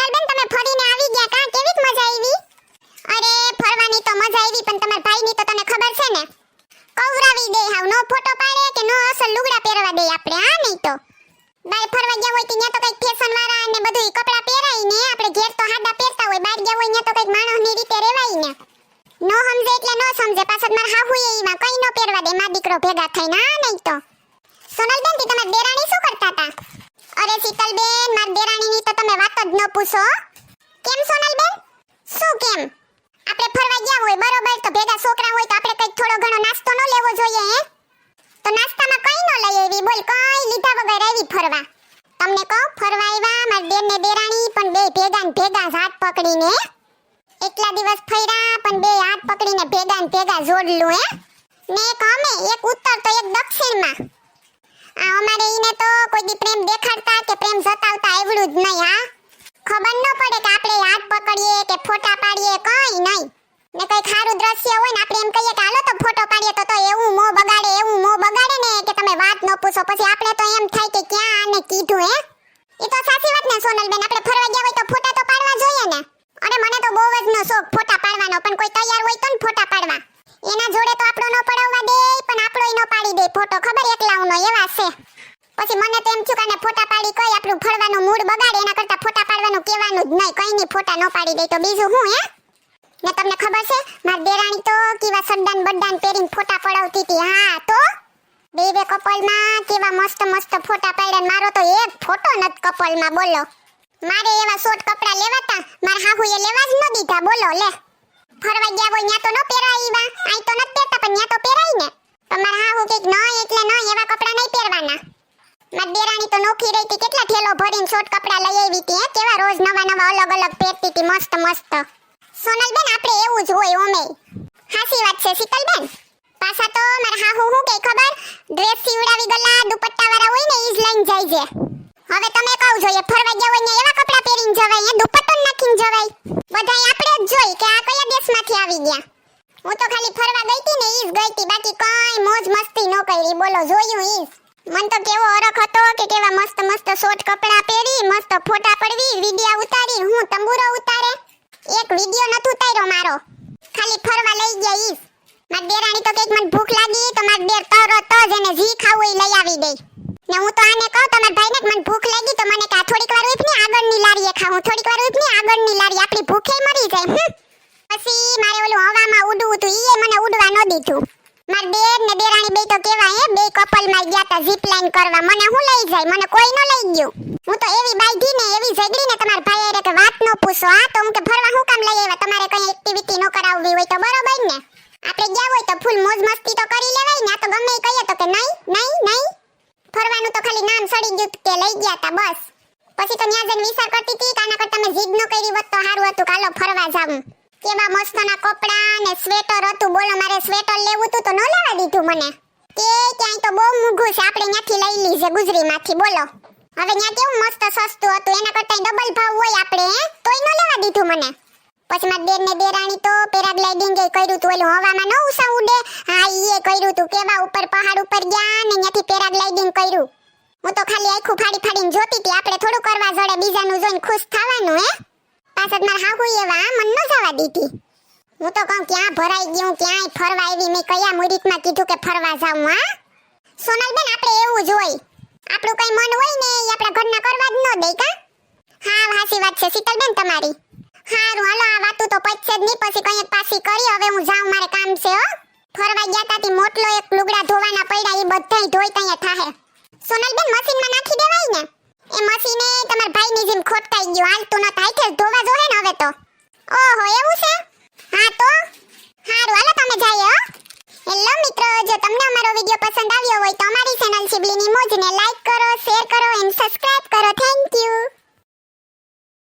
સોનલબેન તમે ફરીને આવી ગયા કા? કેવી મજા આવી? અરે, ફરવાની તો મજા આવી, પણ તમારા ભાઈની તો તને ખબર છે ને. કવરાવી દે હાવ, નો ફોટો પાડે કે નો અસલ લુગડા પહેરવા દે આપણે આ નહીં તો? બાર ફરવા ગયા હોય ત્યાં તો કંઈક ફેશન વાળા ને બધું કપડા પહેરાય આપણે ઘેર તો હાડા પહેરતા હોય બહાર ગયા હોય ત્યાં તો કંઈક માણસની રીતે રહેવાય ને. નો સમજે એટલે નો સમજે પાછળ મારા હાહુ એમાં કઈ નો પહેરવા દે, માર દીકરો ભેગા થઈને આ નહીં તો? સોનલબેનથી તમારા દેરાણી શું કરતા હતા અરે શીતલબેન માર દેરાણીની તો તમે વાત જ ન પૂછો કેમ, સોનલબેન? શું કેમ? આપણે ફરવા ગયા હોય, બરોબર? તો ભેગા છોકરા હોય તો આપણે કંઈક થોડો ઘણો નાસ્તો ન લેવો જોઈએ, હે? તો નાસ્તામાં કઈ ન લઈ આવી, બોલ, કઈ લીધા વગર આવી ફરવા. તમને કહું, ફરવા આવ્યા, માર બેન ને દેરાણી પણ બે ભેગા ને ભેગા હાથ પકડીને એટલા દિવસ ફર્યા, પણ બે હાથ પકડીને ભેગા ને ભેગા જોડલું, હે? ને એક અમે, એક ઉત્તર તો એક દક્ષિણમાં. આ અમારે ઈને તો કોઈ દી પ્રેમ દેખાડતા કે પ્રેમ જતાવતા આવડું જ નહીં હા ખબર ન પડે કે આપણે હાથ પકડીએ કે ફોટા કઈ નહીં. ને કઈ ખારું દ્રશ્ય હોય ને આપણે એમ કહીએ કે હાલો તો ફોટો પાડીએ તો તો એવું મો બગાડે, એવું મો બગાડે ને કે તમે વાત ન પૂછો. પછી આપણે તો એમ થાય કે ક્યાં આને કીધું, હે? એ તો સાચી વાત ને, સોનલબેન. આપણે ફરવા ગયા હોય તો ફોટા તો પાડવા જોઈએ ને. અરે, મને તો બહુ જ નો શોખ ફોટા પાડવાનો. પણ કોઈ તૈયાર હોય તો ને ફોટા પાડવા. એના જોડે તો આપણો ન પડાવવા દે, પણ આપણો ન પાડી દે ફોટો. ખબર? એકલાઉનો એવા છે. પછી મને તો એમ થયું કે ફોટા પાડી કઈ આપણું ફરવાનું મૂડ બગાડે, એના કરતા ફોટા પાડવાનું કહેવાનું જ નહીં. કઈ ની ફોટા ન પાડી દે તો બીજું હું, હે? ને તમને ખબર છે, મારી દેરાણી તો કેવા સડ્ડાન બડ્ડાન પહેરીને ફોટા પડાવતી હતી. હા, તો? બે બે કપલમાં કેવા મસ્ત મસ્ત ફોટા પાડ્યા મારો તો એક ફોટો નત કપલમાં, બોલો. મારે એવા શોર્ટ કપડા લેવાતા, મારા હાહુએ લેવા જ ન દીધા, બોલો, લે. ફરવા ગયા હોય ન્યા તો ન પહેરાય અહીં તો નથી પહેરતા, પણ ન્યા તો પહેરાય ને. પણ મારા હાહુ કંઈક ન, એટલે ન, એવા કપડા નહીં પહેરવાના. મારી દેરાણી તો નોખી રહી હતી, કેટલા ઠેલો ભરીને શોર્ટ કપડા લઈ આવી હતી કેવા રોજ નવા નવા અલગ અલગ પહેરતી હતી, મસ્ત મસ્ત. સોનલબેન, આપણે એવું જ હોય ઓમે હાસી વાત છે, શીતલબેન. પાછા તો મારા હા હું કે ખબર? ડ્રેસ સીવડાવી ગલા દુપટ્ટા વાળા હોય ને, ઈ જ લઈને જાય છે. હવે તમે કહું જોઈએ ફરવા ગયા હોય ને, એવા કપડા પહેરીને જવાય, એ દુપટ્ટો નાખીને જવાય. બધાય આપણે જ જોઈ કે આ કયા દેશમાંથી આવી ગયા. હું તો ખાલી ફરવા ગઈ હતી ને, ઈ જ ગઈ હતી. બાકી કઈ મોજ મસ્તી ન કરી. બોલો, જોયું ઈ મન તો કેવો અરખ હતો કે કેવા મસ્ત મસ્ત શોર્ટ કપડાં પહેરી, મસ્ત ફોટા પડવી, વિડિયા ઉતારી, હું તંબુરો ઉતારે. વિડિયો નથ ઉતાર્યો મારો. ખાલી ફરવા લઈ ગયા ઈ જ. મારી દેરાણી તો કંઈક મને ભૂખ લાગી તો માર દેર તરત જ એને જી ખાવું એ લઈ આવી દે ને હું તો આને કહું, તમાર ભાઈને કે મને ભૂખ લાગી તો મને કા થોડીક વાર ઉભની આગળની લારીએ ખાવું થોડીક વાર ઉભની આગળની લારી. આપણી ભૂખે મરી જાય. પછી મારે ઓલું હવામાં ઉડવું હતું ઈએ મને ઉડવા ન દીધું. માર દેર ને દેરાણી બે તો કેવા હે, બે કપલમાં ગયા તા ઝીપ લાઈન કરવા. મને હું લઈ જાય? મને કોઈ ન લઈ ગયું. હું તો એવી બાઈધી ને એવી ઝગડી ને તમારા ભાઈ હારે કે વાત ન પૂછો. આ તો હું કે ગયા હોય તો ફૂલ મોજ મસ્તી તો કરી લેવાય. ને આ તો ગમે કહીએ તો કે નહીં નહીં નહીં. ફરવાનું તો ખાલી નામ સડી ગયું કે લઈ ગયા તા, બસ. પછી તો ન્યા જઈને વિચાર કરતી હતી કે આના કરતા મેં જીદ ન કરી હોત તો સારું હતું કાલો ફરવા જાવું કેવા મસ્તના કપડા ને સ્વેટર હતું, બોલો મારે સ્વેટર લેવું હતું તો ન લેવા દીધું મને. કે ક્યાંય તો બહુ મોંઘું છે, આપણે ત્યાંથી લઈ લીધે ગુજરીમાંથી, બોલો. હવે ત્યાં કેવું મસ્ત સસ્તું હતું, એના કરતા ડબલ ભાવ હોય આપણે તોય ન લેવા દીધું મને. પછી મારા ને દેરાણી તો પેરાગ્લાઇડિંગ એ કર્યું તું. ઓલું હવામાં ન ઉસા ઉડે? હા એ કર્યું તું. કેવા ઉપર, પહાડ ઉપર ગયા ને ત્યાંથી પેરાગ્લાઇડિંગ કર્યું. હું તો ખાલી આખું ફાડી ફાડીને જોતી હતી. આપણે થોડું કરવા જોડે બીજાનું જોઈને ખુશ થવાનું, હે? પાછળ મારા હાહુ એવા મન ન જવા દીધી. હું તો કહું, ક્યાં ભરાઈ ગયું, ક્યાંય ફરવા આવી? મેં કયા મુરીતમાં કીધું કે ફરવા જાઉં, હા? સોનલબેન, આપણે એવું જ હોય. આપણું કઈ મન હોય ને એ આપણા ઘરના કરવા જ ન દે, કા? હા, હાસી વાત છે, શીતલબેન તમારી. હારું, હાલો, આ વાતું તો પચશે જ નહીં, પછી કંઈક પાછી કરી, હવે હું જાઉં મારે કામ છે, હો. ફરવા ગયા તાતી મોટલો એક લુગડા ધોવાના પડ્યા એ બધાય ધોઈ તઈએ થાહે. સોનલબેન, મશીનમાં નાખી દેવાય ને? એ મશીને તમારા ભાઈની જેમ ખોટકાઈ ગયું હાલતું ન થાય કે ધોવા જોહે ને હવે તો. ઓહો, એવું છે? હા તો? હારું, હાલો તમે જાય હો. હેલો મિત્રો, જો તમને અમારો વિડિયો પસંદ આવ્યો હોય તો અમારી ચેનલ સિબલીની મોજને લાઈક